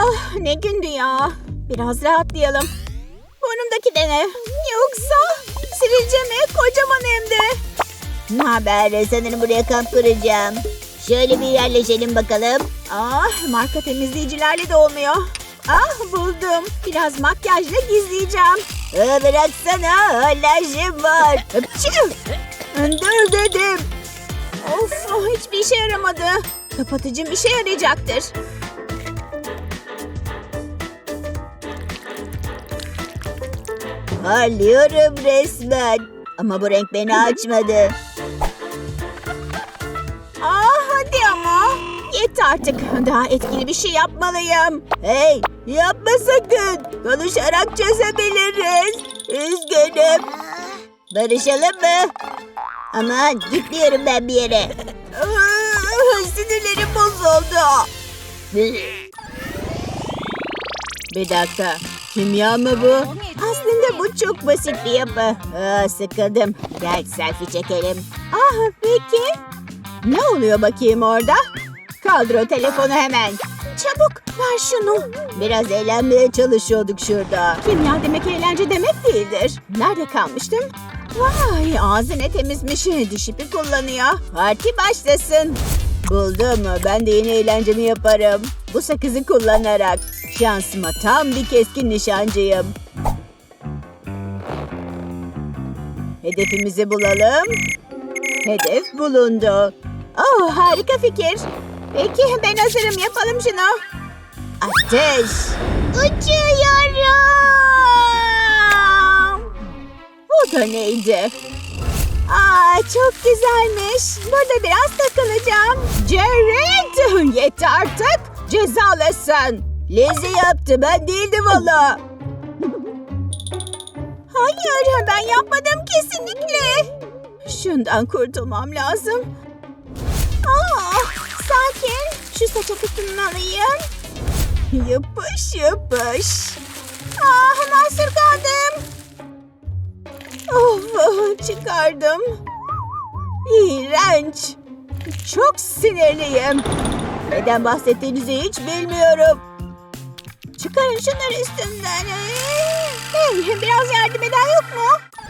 Ah ne gündü ya. Biraz rahatlayalım. Burnumdaki de ne? Yoksa sivilce mi? Kocaman hem de. Ne haber? Sanırım buraya kamp kuracağım. Şöyle bir yerleşelim bakalım. Ah marka temizleyicilerle de olmuyor. Ah buldum. Biraz makyajla gizleyeceğim. Aa, bıraksana. Alerjim var. Hıpçı! Dur dedim. Of hiçbir işe yaramadı. Kapatıcım işe yarayacaktır. Parlıyorum resmen. Ama bu renk beni açmadı. Ah hadi ama. Yeter artık. Daha etkili bir şey yapmalıyım. Hey yapma sakın. Konuşarak çözebiliriz. Üzgünüm. Barışalım mı? Aman gitmiyorum ben bir yere. Ah, Sinirlerim bozuldu. Bir dakika. Kimya mı bu? Aslında bu çok basit bir yapı. Aa, sıkıldım. Gel selfie çekelim. Ah peki. Ne oluyor bakayım orada? Kaldır o telefonu hemen. Çabuk ver şunu. Biraz eğlenmeye çalışıyorduk şurada. Kimya demek eğlence demek değildir. Nerede kalmıştım? Vay ağzı ne temizmiş. Diş kullanıyor. Parti başlasın. Buldum. Ben de yeni eğlencemi yaparım. Bu sakızı kullanarak. Şansıma tam bir keskin nişancıyım. Hedefimizi bulalım. Hedef bulundu. Oh harika fikir. Peki ben hazırım yapalım şunu. Ateş. Uçuyorum. Bu da neydi? Aa çok güzelmiş. Burada biraz takılacağım. Jared yeter artık. Cezalısın. Lizzie yaptı. Ben değildim valla. Hayır ben yapmadım kesinlikle. Şundan kurtulmam lazım. Aa, sakin. Şu saç akıtını alayım. Yapış yapış. Aa, hemen sırgandım. Of oh, çıkardım. İğrenç. Çok sinirliyim. Neden bahsettiğinizi hiç bilmiyorum. Çıkarın şunları üstünden. Hey, biraz yardım eden yok mu?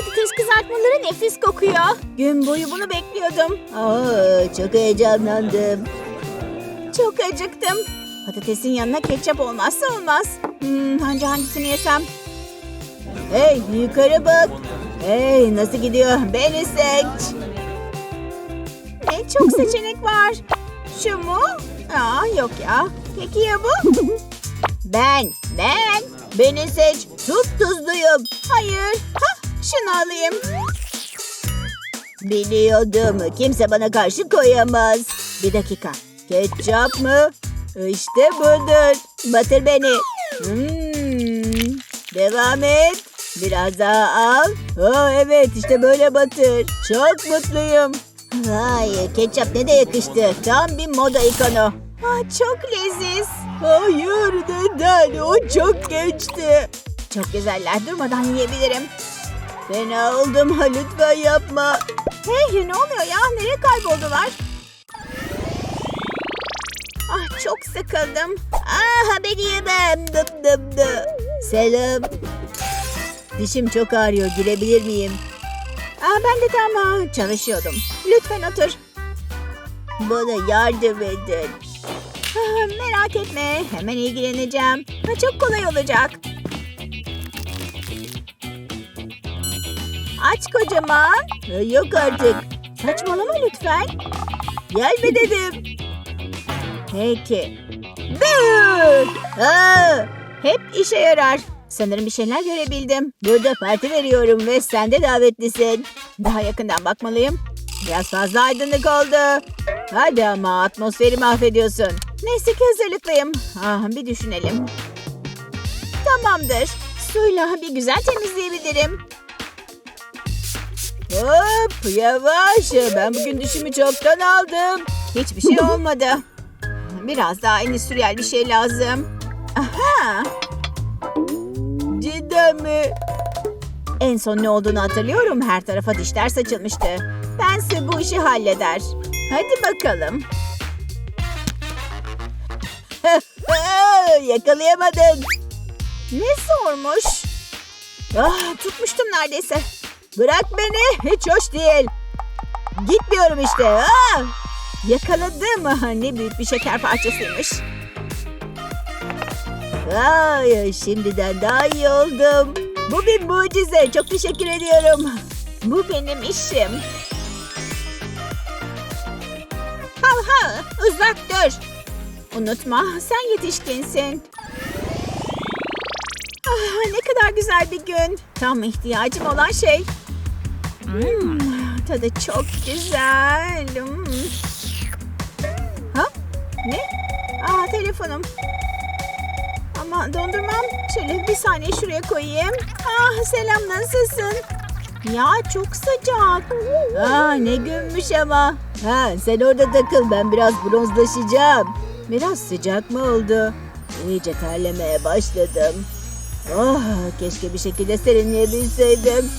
Patates kızartmaları nefis kokuyor. Gün boyu bunu bekliyordum. Aa, çok heyecanlandım. Çok acıktım. Patatesin yanına ketçap olmazsa olmaz. Hmm, hangi hangisini yesem? Hey yukarı bak. Hey nasıl gidiyor? Beni seç. Ne çok seçenek var. Şu mu? Aa, yok ya. Peki ya bu? Ben, ben. Beni seç. Çok tuzluyum. Hayır. Hah, şunu alayım. Biliyordum. Kimse bana karşı koyamaz. Bir dakika. Ketçap mı? İşte budur. Batır beni. Hmm. Devam et. Biraz daha al. Oh, evet işte böyle batır. Çok mutluyum. Hayır ketçap ne de yakıştı. Tam bir moda ikonu. Aa, çok leziz. Hayır neden? O çok geçti. Çok güzeller. Durmadan yiyebilirim. Fena oldum ha lütfen yapma. Hey ne oluyor ya? Nereye kayboldular? Ah çok sıkıldım. Ah beni yemem. Dım dım dım. Selam. Dişim çok ağrıyor. Girebilir miyim? Aa, ben de tam çalışıyordum. Lütfen otur. Bana yardım edin. Merak etme. Hemen ilgileneceğim. Ha, çok kolay olacak. Aç kocaman. Yok artık. Saçmalama lütfen. Gelme dedim. Peki. Dur. Aa, Hep işe yarar. Sanırım bir şeyler görebildim. burada parti veriyorum ve sen de davetlisin. Daha yakından bakmalıyım. Biraz fazla aydınlık oldu. Hadi ama atmosferi mahvediyorsun. Neyse ki hazırlıklıyım. Ah, bir düşünelim. Tamamdır. Suyla bir güzel temizleyebilirim. Hop yavaş. Ben bugün dişimi çoktan aldım. Hiçbir şey olmadı. Biraz daha endüstriyel bir şey lazım. Aha! Cidden mi? En son ne olduğunu hatırlıyorum. Her tarafa dişler saçılmıştı. Pense bu işi halleder. Hadi bakalım. Yakalayamadın. Ne zormuş. Ah, tutmuştum neredeyse. Bırak beni. Hiç hoş değil. Gitmiyorum işte. Ah! Yakaladım. Ne büyük bir şeker parçasıymış. Ay, şimdiden daha iyi oldum. Bu bir mucize. Çok teşekkür ediyorum. Bu benim işim. Ha ha uzak dur. Unutma sen yetişkinsin. Ah, ne kadar güzel bir gün. Tam ihtiyacım olan şey. Hmm, tadı çok güzel. Hmm. Ha? Ne? Aa telefonum. Ama dondurmam. Şöyle bir saniye şuraya koyayım. Ah selam nasılsın? Ya çok sıcak. Aa, ne günmüş ama. Ha, sen orada takıl. Ben biraz bronzlaşacağım. Biraz sıcak mı oldu? İyice terlemeye başladım. Oh, keşke bir şekilde serinleyebilseydim.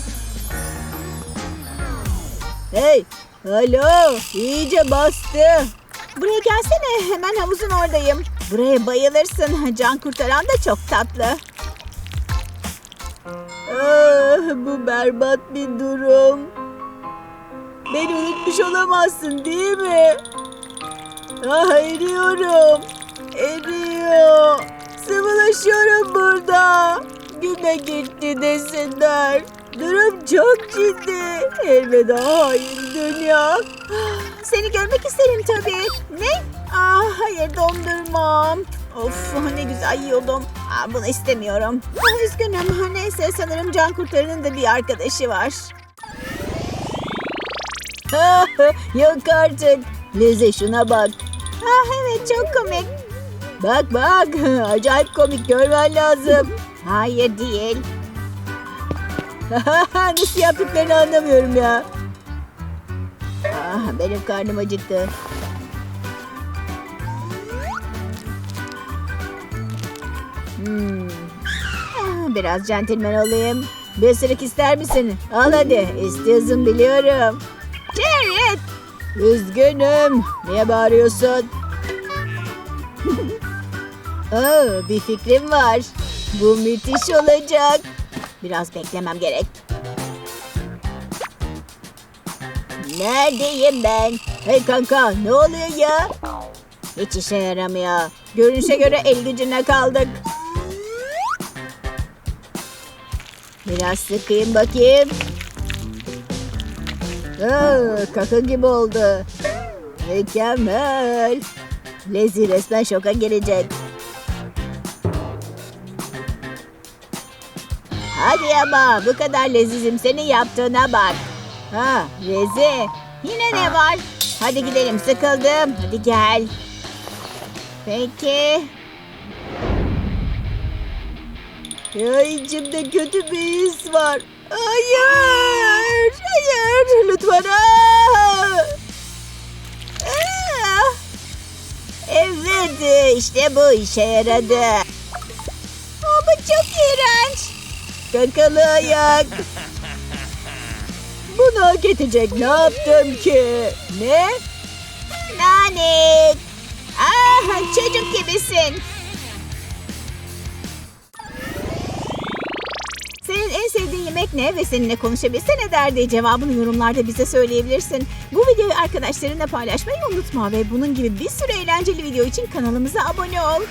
Hey, alo, iyice bastı. Buraya gelsene. Hemen havuzun oradayım. Buraya bayılırsın. Can kurtaran da çok tatlı. Ah, bu berbat bir durum. Beni unutmuş olamazsın değil mi? Ah, eriyorum. Eriyor. Sıvılaşıyorum burada. Güme gitti desinler. Durum çok ciddi. Elveda hain dünya. Seni görmek isterim tabii. Ne? Aa, hayır dondurmam. Of ne güzel yiyordum. Aa, bunu istemiyorum. Ah, üzgünüm. Neyse sanırım Can Kurtaran'ın da bir arkadaşı var. Yok artık. Leze şuna bak. Ah evet çok komik. Bak bak. Acayip komik görmen lazım. Hayır değil. Nasıl yaptıklarını anlamıyorum ya. Ah, benim karnım acıktı. Hmm. Ah, Biraz centilmen olayım. Bir ısırık ister misin? Al hadi. İstiyorsun biliyorum. Jared! Üzgünüm. Niye bağırıyorsun? Aa, bir fikrim var. Bu müthiş olacak. Biraz beklemem gerek. Neredeyim ben? Hey kanka ne oluyor ya? Hiç işe yaramıyor. Görünüşe göre el gücüne kaldık. Biraz sıkayım bakayım. Aa, kaka gibi oldu. Mükemmel. Lezi resmen şoka girecek. Hadi ama bu kadar lezizim senin yaptığına bak. Ha Lezi. Yine ne var? Hadi gidelim sıkıldım. Hadi gel. Peki. Ya içimde kötü bir his var. Hayır. Hayır. Lütfen. Aa! Aa! Evet işte bu işe yaradı. Bu çok iğrenç. Kakalı ayak. Bunu hak edecek ne yaptım ki? Ne? Nanik. Ah çocuk gibisin. Sevdiğin yemek ne ve seninle konuşabilse ne derdi? Cevabını yorumlarda bize söyleyebilirsin. Bu videoyu arkadaşlarınla paylaşmayı unutma ve bunun gibi bir sürü eğlenceli video için kanalımıza abone ol.